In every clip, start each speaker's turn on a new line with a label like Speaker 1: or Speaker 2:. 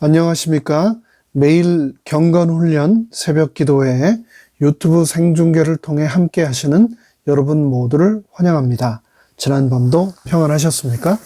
Speaker 1: 안녕하십니까. 매일 경건훈련 새벽 기도회 유튜브 생중계를 통해 함께 하시는 여러분 모두를 환영합니다. 지난밤도 평안하셨습니까?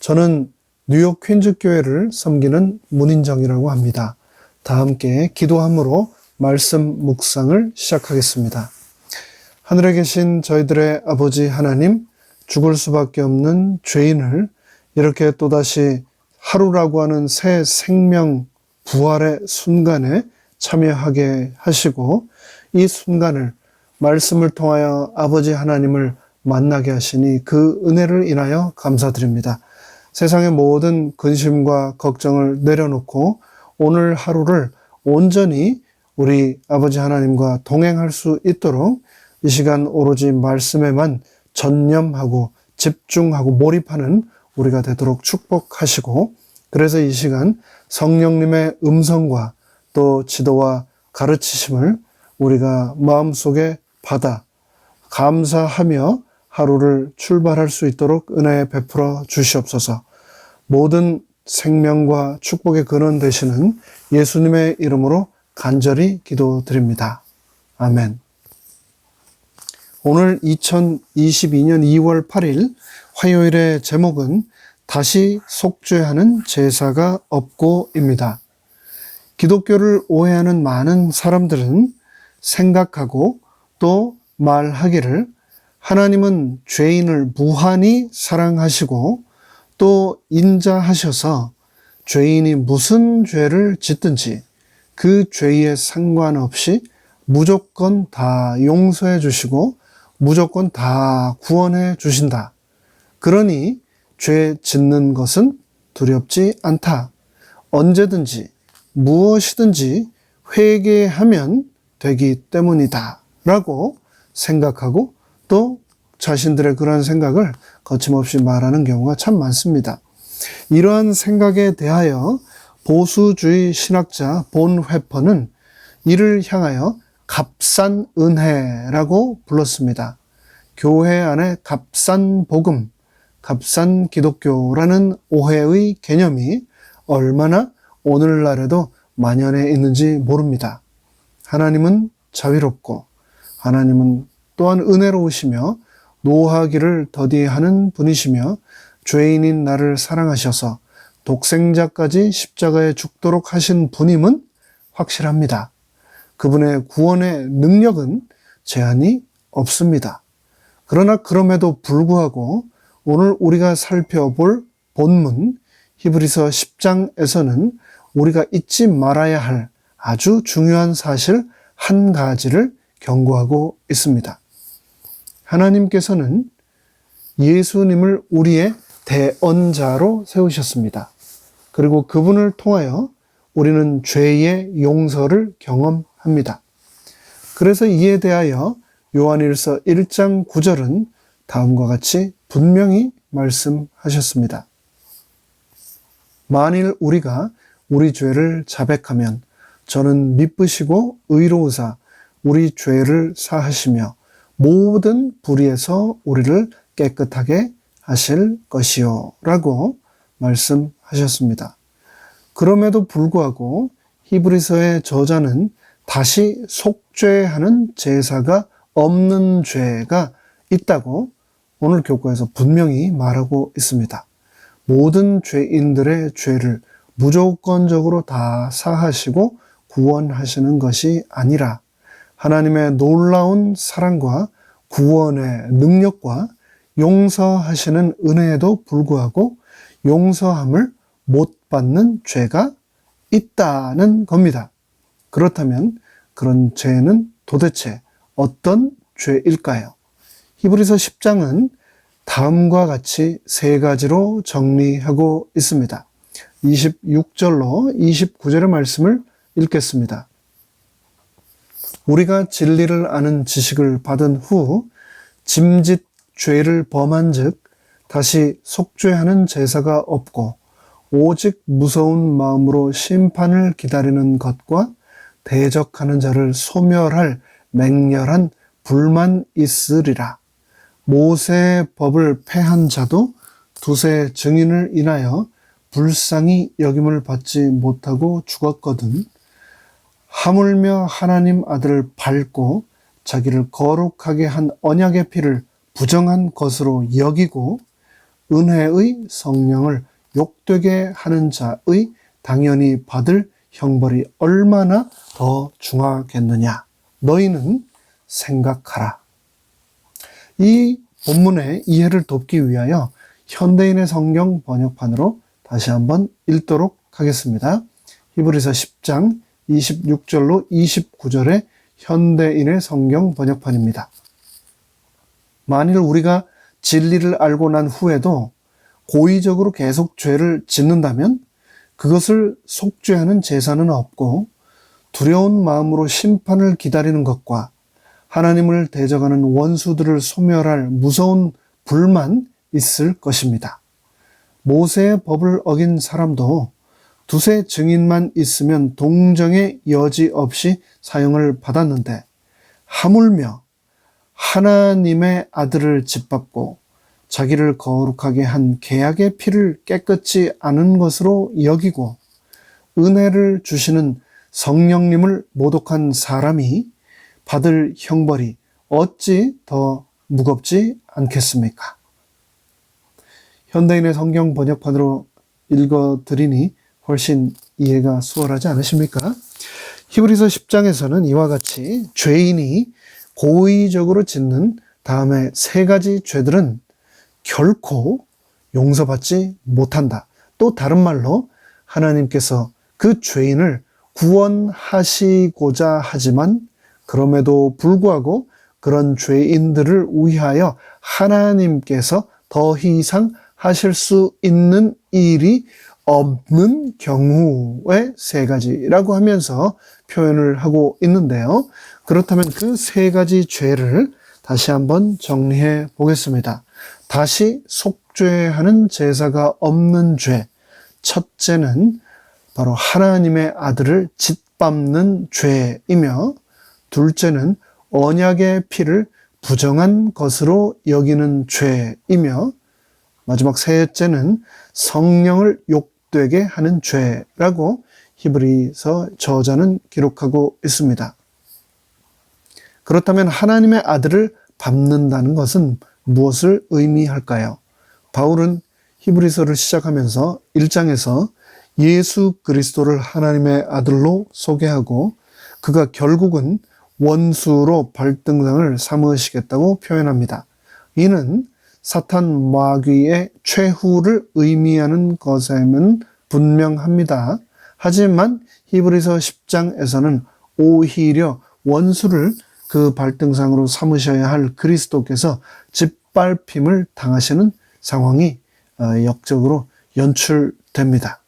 Speaker 1: 저는 뉴욕 퀸즈 교회를 섬기는 문인정이라고 합니다. 다 함께 기도함으로 말씀 묵상을 시작하겠습니다. 하늘에 계신 저희들의 아버지 하나님, 죽을 수밖에 없는 죄인을 이렇게 또다시 하루라고 하는 새 생명 부활의 순간에 참여하게 하시고 이 순간을 말씀을 통하여 아버지 하나님을 만나게 하시니 그 은혜를 인하여 감사드립니다. 세상의 모든 근심과 걱정을 내려놓고 오늘 하루를 온전히 우리 아버지 하나님과 동행할 수 있도록 이 시간 오로지 말씀에만 전념하고 집중하고 몰입하는 우리가 되도록 축복하시고 그래서 이 시간 성령님의 음성과 또 지도와 가르치심을 우리가 마음속에 받아 감사하며 하루를 출발할 수 있도록 은혜 베풀어 주시옵소서. 모든 생명과 축복의 근원 되시는 예수님의 이름으로 간절히 기도드립니다. 아멘. 오늘 2022년 2월 8일 화요일의 제목은 다시 속죄하는 제사가 없고입니다. 기독교를 오해하는 많은 사람들은 생각하고 또 말하기를 하나님은 죄인을 무한히 사랑하시고 또 인자하셔서 죄인이 무슨 죄를 짓든지 그 죄에 상관없이 무조건 다 용서해 주시고 무조건 다 구원해 주신다. 그러니 죄 짓는 것은 두렵지 않다. 언제든지 무엇이든지 회개하면 되기 때문이다. 라고 생각하고 또 자신들의 그러한 생각을 거침없이 말하는 경우가 참 많습니다. 이러한 생각에 대하여 보수주의 신학자 본 회퍼는 이를 향하여 값싼 은혜라고 불렀습니다. 교회 안에 값싼 복음, 값싼 기독교라는 오해의 개념이 얼마나 오늘날에도 만연해 있는지 모릅니다. 하나님은 자비롭고 하나님은 또한 은혜로우시며 노하기를 더디하는 분이시며 죄인인 나를 사랑하셔서 독생자까지 십자가에 죽도록 하신 분임은 확실합니다. 그분의 구원의 능력은 제한이 없습니다. 그러나 그럼에도 불구하고 오늘 우리가 살펴볼 본문 히브리서 10장에서는 우리가 잊지 말아야 할 아주 중요한 사실 한 가지를 경고하고 있습니다. 하나님께서는 예수님을 우리의 대언자로 세우셨습니다. 그리고 그분을 통하여 우리는 죄의 용서를 경험 합니다. 그래서 이에 대하여 요한일서 1장 9절은 다음과 같이 분명히 말씀하셨습니다. 만일 우리가 우리 죄를 자백하면 저는 미쁘시고 의로우사 우리 죄를 사하시며 모든 불의에서 우리를 깨끗하게 하실 것이요. 라고 말씀하셨습니다. 그럼에도 불구하고 히브리서의 저자는 다시 속죄하는 제사가 없는 죄가 있다고 오늘 교과에서 분명히 말하고 있습니다. 모든 죄인들의 죄를 무조건적으로 다 사하시고 구원하시는 것이 아니라 하나님의 놀라운 사랑과 구원의 능력과 용서하시는 은혜에도 불구하고 용서함을 못 받는 죄가 있다는 겁니다. 그렇다면 그런 죄는 도대체 어떤 죄일까요? 히브리서 10장은 다음과 같이 세 가지로 정리하고 있습니다. 26절로 29절의 말씀을 읽겠습니다. 우리가 진리를 아는 지식을 받은 후 짐짓 죄를 범한 즉 다시 속죄하는 제사가 없고 오직 무서운 마음으로 심판을 기다리는 것과 대적하는 자를 소멸할 맹렬한 불만 있으리라. 모세의 법을 패한 자도 두세 증인을 인하여 불쌍히 여김을 받지 못하고 죽었거든. 하물며 하나님 아들을 밟고 자기를 거룩하게 한 언약의 피를 부정한 것으로 여기고 은혜의 성령을 욕되게 하는 자의 당연히 받을 형벌이 얼마나 더 중하겠느냐. 너희는 생각하라. 이 본문의 이해를 돕기 위하여 현대인의 성경 번역판으로 다시 한번 읽도록 하겠습니다. 히브리서 10장 26절로 29절의 현대인의 성경 번역판입니다. 만일 우리가 진리를 알고 난 후에도 고의적으로 계속 죄를 짓는다면 그것을 속죄하는 제사는 없고 두려운 마음으로 심판을 기다리는 것과 하나님을 대적하는 원수들을 소멸할 무서운 불만 있을 것입니다. 모세의 법을 어긴 사람도 두세 증인만 있으면 동정의 여지 없이 사형을 받았는데 하물며 하나님의 아들을 짓밟고 자기를 거룩하게 한 계약의 피를 깨끗이 아는 것으로 여기고 은혜를 주시는 성령님을 모독한 사람이 받을 형벌이 어찌 더 무겁지 않겠습니까? 현대인의 성경 번역판으로 읽어드리니 훨씬 이해가 수월하지 않으십니까? 히브리서 10장에서는 이와 같이 죄인이 고의적으로 짓는 다음에 세 가지 죄들은 결코 용서받지 못한다. 또 다른 말로 하나님께서 그 죄인을 구원하시고자 하지만 그럼에도 불구하고 그런 죄인들을 위하여 하나님께서 더 이상 하실 수 있는 일이 없는 경우의 세 가지라고 하면서 표현을 하고 있는데요. 그렇다면 그 세 가지 죄를 다시 한번 정리해 보겠습니다. 다시 속죄하는 제사가 없는 죄. 첫째는 바로 하나님의 아들을 짓밟는 죄이며, 둘째는 언약의 피를 부정한 것으로 여기는 죄이며, 마지막 셋째는 성령을 욕되게 하는 죄라고 히브리서 저자는 기록하고 있습니다. 그렇다면 하나님의 아들을 밟는다는 것은 무엇을 의미할까요? 바울은 히브리서를 시작하면서 1장에서 예수 그리스도를 하나님의 아들로 소개하고 그가 결국은 원수로 발등상을 삼으시겠다고 표현합니다. 이는 사탄 마귀의 최후를 의미하는 것임은 분명합니다. 하지만 히브리서 10장에서는 오히려 원수를 그 발등상으로 삼으셔야 할 그리스도께서 짓밟힘을 당하시는 상황이 어, 역적으로 연출됩니다.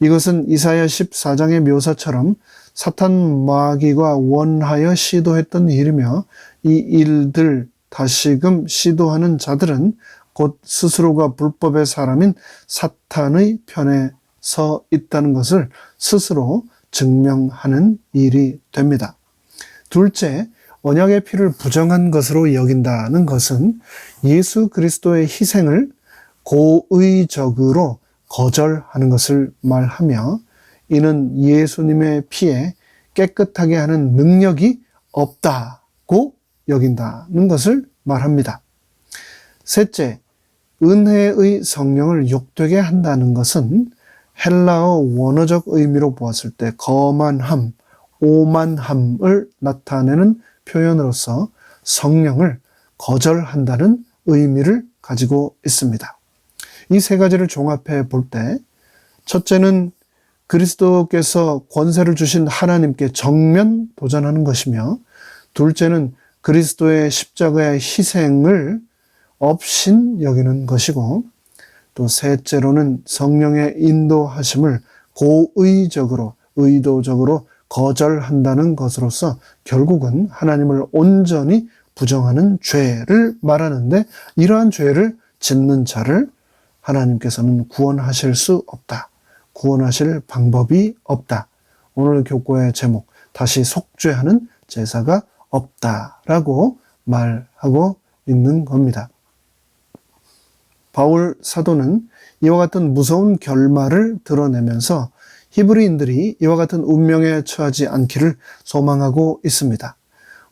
Speaker 1: 이것은 이사야 14장의 묘사처럼 사탄 마귀가 원하여 시도했던 일이며 이 일들 다시금 시도하는 자들은 곧 스스로가 불법의 사람인 사탄의 편에 서 있다는 것을 스스로 증명하는 일이 됩니다. 둘째, 언약의 피를 부정한 것으로 여긴다는 것은 예수 그리스도의 희생을 고의적으로 거절하는 것을 말하며 이는 예수님의 피에 깨끗하게 하는 능력이 없다고 여긴다는 것을 말합니다. 셋째, 은혜의 성령을 욕되게 한다는 것은 헬라어 원어적 의미로 보았을 때 거만함, 오만함을 나타내는 표현으로서 성령을 거절한다는 의미를 가지고 있습니다. 이 세 가지를 종합해 볼 때, 첫째는 그리스도께서 권세를 주신 하나님께 정면 도전하는 것이며, 둘째는 그리스도의 십자가의 희생을 업신 여기는 것이고, 또 셋째로는 성령의 인도하심을 고의적으로, 의도적으로 거절한다는 것으로서 결국은 하나님을 온전히 부정하는 죄를 말하는데 이러한 죄를 짓는 자를 하나님께서는 구원하실 수 없다. 구원하실 방법이 없다. 오늘 교과의 제목, 다시 속죄하는 제사가 없다라고 말하고 있는 겁니다. 바울 사도는 이와 같은 무서운 결말을 드러내면서 히브리인들이 이와 같은 운명에 처하지 않기를 소망하고 있습니다.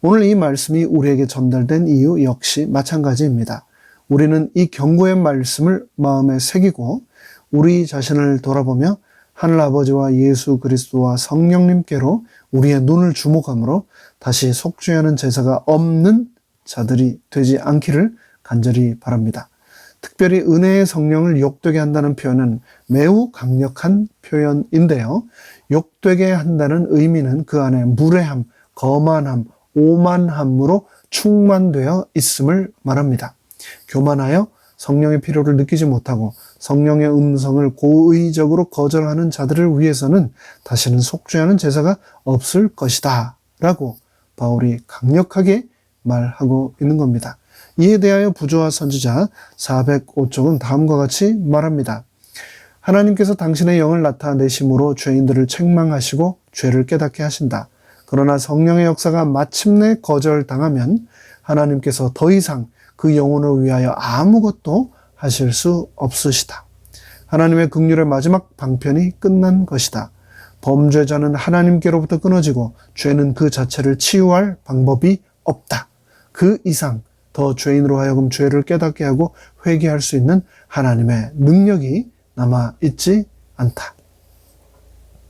Speaker 1: 오늘 이 말씀이 우리에게 전달된 이유 역시 마찬가지입니다. 우리는 이 경고의 말씀을 마음에 새기고 우리 자신을 돌아보며 하늘 아버지와 예수 그리스도와 성령님께로 우리의 눈을 주목함으로 다시 속죄하는 제사가 없는 자들이 되지 않기를 간절히 바랍니다. 특별히 은혜의 성령을 욕되게 한다는 표현은 매우 강력한 표현인데요. 욕되게 한다는 의미는 그 안에 무례함, 거만함, 오만함으로 충만되어 있음을 말합니다. 교만하여 성령의 필요를 느끼지 못하고 성령의 음성을 고의적으로 거절하는 자들을 위해서는 다시는 속죄하는 제사가 없을 것이다. 라고 바울이 강력하게 말하고 있는 겁니다. 이에 대하여 부조와 선지자 405쪽은 다음과 같이 말합니다. 하나님께서 당신의 영을 나타내심으로 죄인들을 책망하시고 죄를 깨닫게 하신다. 그러나 성령의 역사가 마침내 거절당하면 하나님께서 더 이상 그 영혼을 위하여 아무것도 하실 수 없으시다. 하나님의 극률의 마지막 방편이 끝난 것이다. 범죄자는 하나님께로부터 끊어지고 죄는 그 자체를 치유할 방법이 없다. 그 이상 더 죄인으로 하여금 죄를 깨닫게 하고 회개할 수 있는 하나님의 능력이 남아 있지 않다.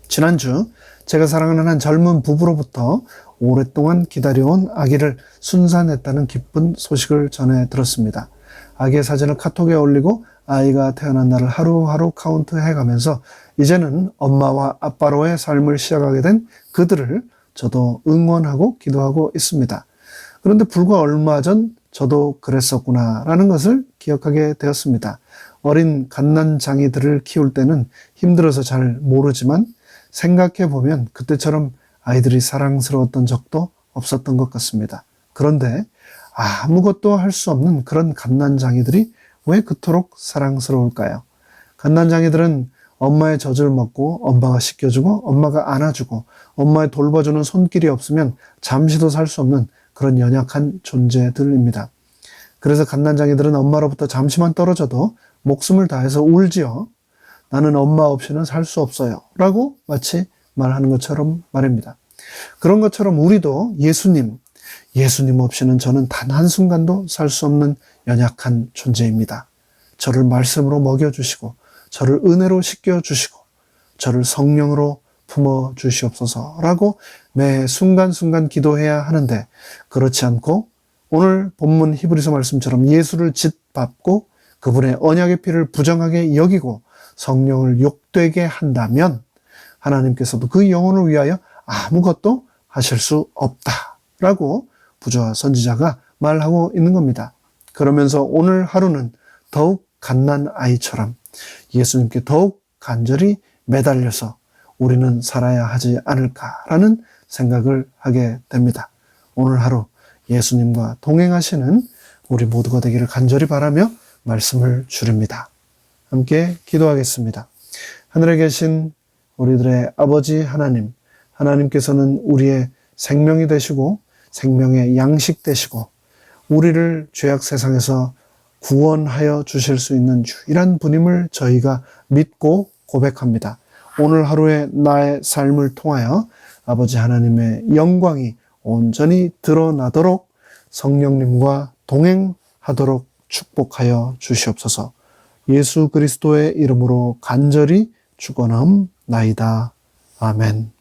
Speaker 1: 지난주 제가 사랑하는 한 젊은 부부로부터 오랫동안 기다려온 아기를 순산했다는 기쁜 소식을 전해 들었습니다. 아기의 사진을 카톡에 올리고 아이가 태어난 날을 하루하루 카운트해 가면서 이제는 엄마와 아빠로의 삶을 시작하게 된 그들을 저도 응원하고 기도하고 있습니다. 그런데 불과 얼마 전 저도 그랬었구나라는 것을 기억하게 되었습니다. 어린 갓난장이들을 키울 때는 힘들어서 잘 모르지만 생각해 보면 그때처럼 아이들이 사랑스러웠던 적도 없었던 것 같습니다. 그런데 아무것도 할 수 없는 그런 갓난장이들이 왜 그토록 사랑스러울까요? 갓난장이들은 엄마의 젖을 먹고 엄마가 씻겨주고 엄마가 안아주고 엄마의 돌봐주는 손길이 없으면 잠시도 살 수 없는 그런 연약한 존재들입니다. 그래서 갓난장이들은 엄마로부터 잠시만 떨어져도 목숨을 다해서 울지요. 나는 엄마 없이는 살 수 없어요. 라고 마치 말하는 것처럼 말입니다. 그런 것처럼 우리도 예수님, 예수님 없이는 저는 단 한순간도 살 수 없는 연약한 존재입니다. 저를 말씀으로 먹여주시고, 저를 은혜로 씻겨주시고, 저를 성령으로 품어 주시옵소서라고 매 순간순간 기도해야 하는데, 그렇지 않고, 오늘 본문 히브리서 말씀처럼 예수를 짓밟고, 그분의 언약의 피를 부정하게 여기고, 성령을 욕되게 한다면, 하나님께서도 그 영혼을 위하여 아무것도 하실 수 없다라고 부조와 선지자가 말하고 있는 겁니다. 그러면서 오늘 하루는 더욱 갓난 아이처럼 예수님께 더욱 간절히 매달려서 우리는 살아야 하지 않을까라는 생각을 하게 됩니다. 오늘 하루 예수님과 동행하시는 우리 모두가 되기를 간절히 바라며 말씀을 줄입니다. 함께 기도하겠습니다. 하늘에 계신 우리들의 아버지 하나님, 하나님께서는 우리의 생명이 되시고 생명의 양식 되시고 우리를 죄악 세상에서 구원하여 주실 수 있는 유일한 분임을 저희가 믿고 고백합니다. 오늘 하루의 나의 삶을 통하여 아버지 하나님의 영광이 온전히 드러나도록 성령님과 동행하도록 축복하여 주시옵소서. 예수 그리스도의 이름으로 간절히 축원함 나이다. 아멘.